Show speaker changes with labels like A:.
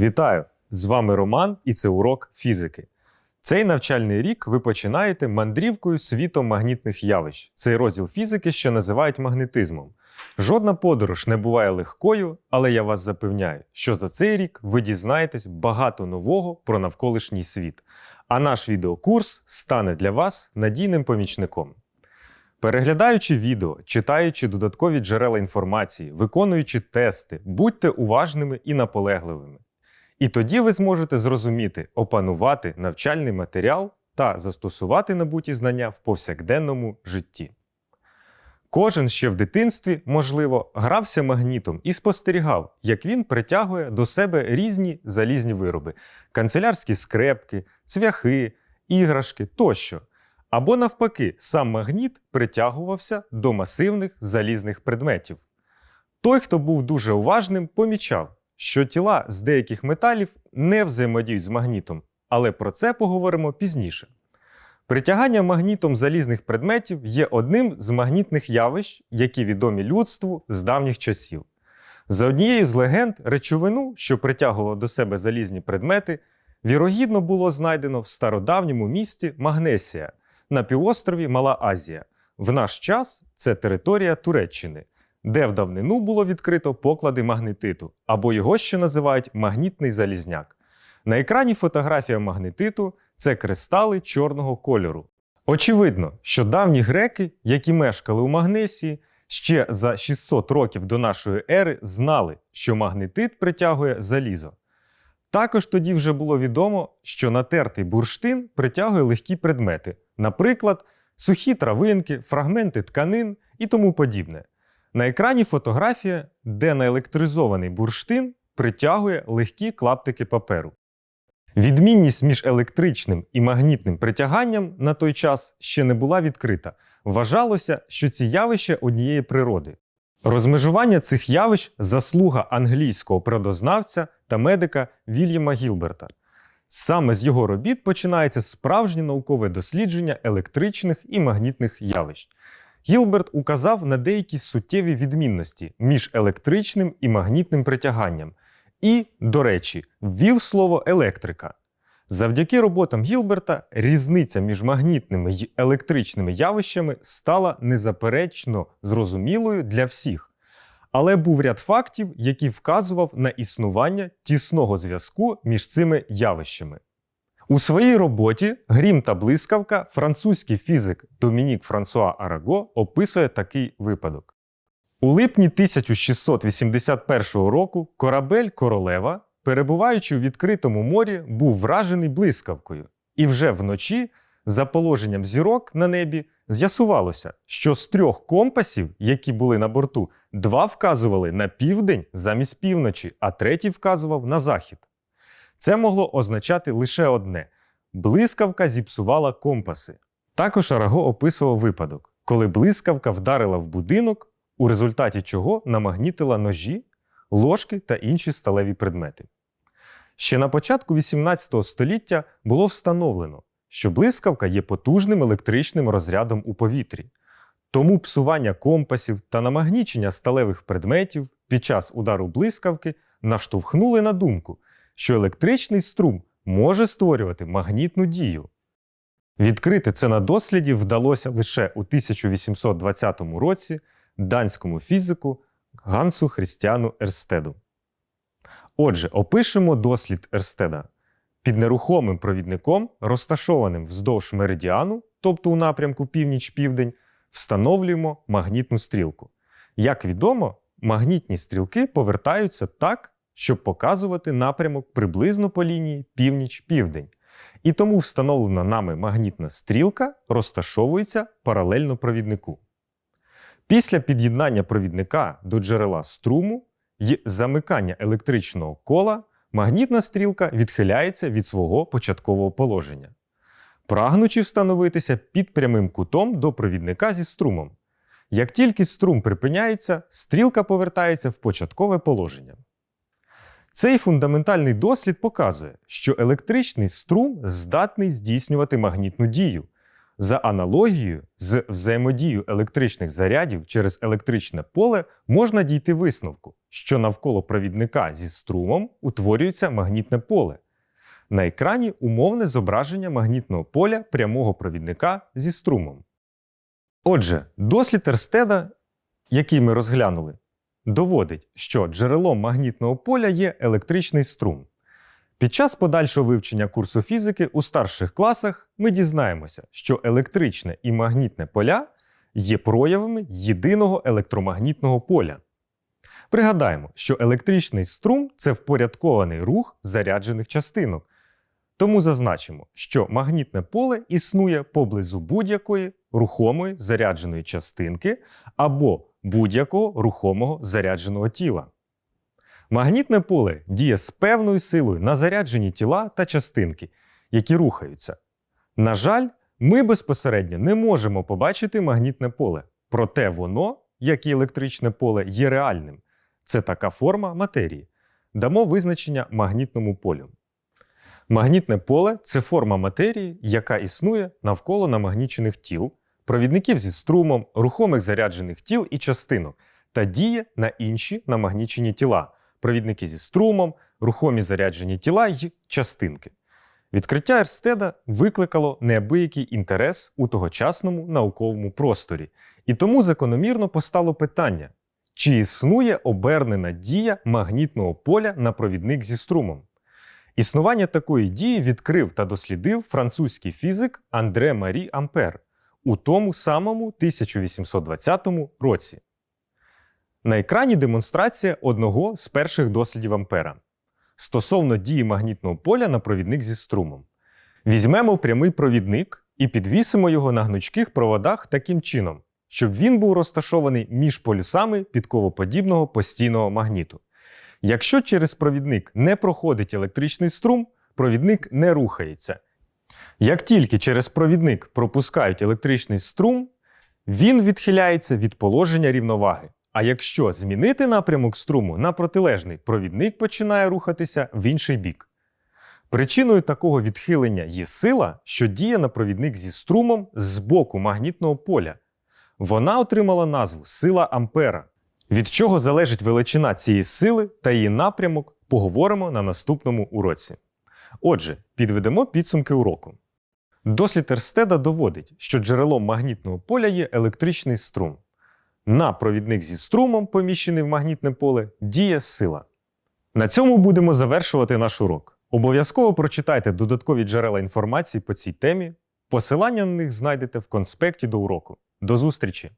A: Вітаю! З вами Роман і це урок фізики. Цей навчальний рік ви починаєте мандрівкою світом магнітних явищ. Цей розділ фізики ще називають магнетизмом. Жодна подорож не буває легкою, але я вас запевняю, що за цей рік ви дізнаєтесь багато нового про навколишній світ. А наш відеокурс стане для вас надійним помічником. Переглядаючи відео, читаючи додаткові джерела інформації, виконуючи тести, будьте уважними і наполегливими. І тоді ви зможете зрозуміти, опанувати навчальний матеріал та застосувати набуті знання в повсякденному житті. Кожен ще в дитинстві, можливо, грався магнітом і спостерігав, як він притягує до себе різні залізні вироби: канцелярські скрепки, цвяхи, іграшки тощо. Або навпаки, сам магніт притягувався до масивних залізних предметів. Той, хто був дуже уважним, помічав, що тіла з деяких металів не взаємодіють з магнітом, але про це поговоримо пізніше. Притягання магнітом залізних предметів є одним з магнітних явищ, які відомі людству з давніх часів. За однією з легенд, речовину, що притягувала до себе залізні предмети, вірогідно було знайдено в стародавньому місті Магнесія на півострові Мала Азія. В наш час це територія Туреччини, де в давнину було відкрито поклади магнетиту, або його ще називають магнітний залізняк. На екрані фотографія магнетиту це кристали чорного кольору. Очевидно, що давні греки, які мешкали у Магнесії, ще за 600 років до нашої ери знали, що магнетит притягує залізо. Також тоді вже було відомо, що натертий бурштин притягує легкі предмети, наприклад, сухі травинки, фрагменти тканин і тому подібне. На екрані фотографія, де наелектризований бурштин притягує легкі клаптики паперу. Відмінність між електричним і магнітним притяганням на той час ще не була відкрита. Вважалося, що ці явища однієї природи. Розмежування цих явищ заслуга англійського природознавця та медика Вільяма Гілберта. Саме з його робіт починається справжнє наукове дослідження електричних і магнітних явищ. Гілберт указав на деякі суттєві відмінності між електричним і магнітним притяганням. І, до речі, ввів слово електрика. Завдяки роботам Гілберта різниця між магнітними й електричними явищами стала незаперечно зрозумілою для всіх. Але був ряд фактів, які вказував на існування тісного зв'язку між цими явищами. У своїй роботі Грім та блискавка французький фізик Домінік Франсуа Араго описує такий випадок. У липні 1681 року корабель Королева, перебуваючи у відкритому морі, був вражений блискавкою. І вже вночі, за положенням зірок на небі, з'ясувалося, що з трьох компасів, які були на борту, два вказували на південь замість півночі, а третій вказував на захід. Це могло означати лише одне: блискавка зіпсувала компаси. Також Араго описував випадок, коли блискавка вдарила в будинок, у результаті чого намагнітила ножі, ложки та інші сталеві предмети. Ще на початку XVIII століття було встановлено, що блискавка є потужним електричним розрядом у повітрі. Тому псування компасів та намагнічення сталевих предметів під час удару блискавки наштовхнули на думку, що електричний струм може створювати магнітну дію. Відкрити це на досліді вдалося лише у 1820 році данському фізику Гансу Христіану Ерстеду. Отже, опишемо дослід Ерстеда. Під нерухомим провідником, розташованим вздовж меридіану, тобто у напрямку північ-південь, встановлюємо магнітну стрілку. Як відомо, магнітні стрілки повертаються так, щоб показувати напрямок приблизно по лінії північ-південь. І тому встановлена нами магнітна стрілка розташовується паралельно провіднику. Після під'єднання провідника до джерела струму й замикання електричного кола магнітна стрілка відхиляється від свого початкового положення, прагнучи встановитися під прямим кутом до провідника зі струмом. Як тільки струм припиняється, стрілка повертається в початкове положення. Цей фундаментальний дослід показує, що електричний струм здатний здійснювати магнітну дію. За аналогією з взаємодією електричних зарядів через електричне поле можна дійти висновку, що навколо провідника зі струмом утворюється магнітне поле. На екрані умовне зображення магнітного поля прямого провідника зі струмом. Отже, дослід Ерстеда, який ми розглянули, доводить, що джерелом магнітного поля є електричний струм. Під час подальшого вивчення курсу фізики у старших класах ми дізнаємося, що електричне і магнітне поля є проявами єдиного електромагнітного поля. Пригадаємо, що електричний струм це впорядкований рух заряджених частинок. Тому зазначимо, що магнітне поле існує поблизу будь-якої рухомої зарядженої частинки або будь-якого рухомого зарядженого тіла. Магнітне поле діє з певною силою на заряджені тіла та частинки, які рухаються. На жаль, ми безпосередньо не можемо побачити магнітне поле, проте воно, як і електричне поле, є реальним. Це така форма матерії. Дамо визначення магнітному полю. Магнітне поле це форма матерії, яка існує навколо намагнічених тіл, провідників зі струмом, рухомих заряджених тіл і частинок та діє на інші намагнічені тіла, провідники зі струмом, рухомі заряджені тіла й частинки. Відкриття Ерстеда викликало неабиякий інтерес у тогочасному науковому просторі, і тому закономірно постало питання: чи існує обернена дія магнітного поля на провідник зі струмом? Існування такої дії відкрив та дослідив французький фізик Андре Марі Ампер у тому самому 1820 році. На екрані демонстрація одного з перших дослідів Ампера стосовно дії магнітного поля на провідник зі струмом. Візьмемо прямий провідник і підвісимо його на гнучких проводах таким чином, щоб він був розташований між полюсами підковоподібного постійного магніту. Якщо через провідник не проходить електричний струм, провідник не рухається. Як тільки через провідник пропускають електричний струм, він відхиляється від положення рівноваги. А якщо змінити напрямок струму на протилежний, провідник починає рухатися в інший бік. Причиною такого відхилення є сила, що діє на провідник зі струмом з боку магнітного поля. Вона отримала назву сила Ампера. Від чого залежить величина цієї сили та її напрямок, поговоримо на наступному уроці. Отже, підведемо підсумки уроку. Дослід Ерстеда доводить, що джерелом магнітного поля є електричний струм. На провідник зі струмом, поміщений в магнітне поле, діє сила. На цьому будемо завершувати наш урок. Обов'язково прочитайте додаткові джерела інформації по цій темі. Посилання на них знайдете в конспекті до уроку. До зустрічі!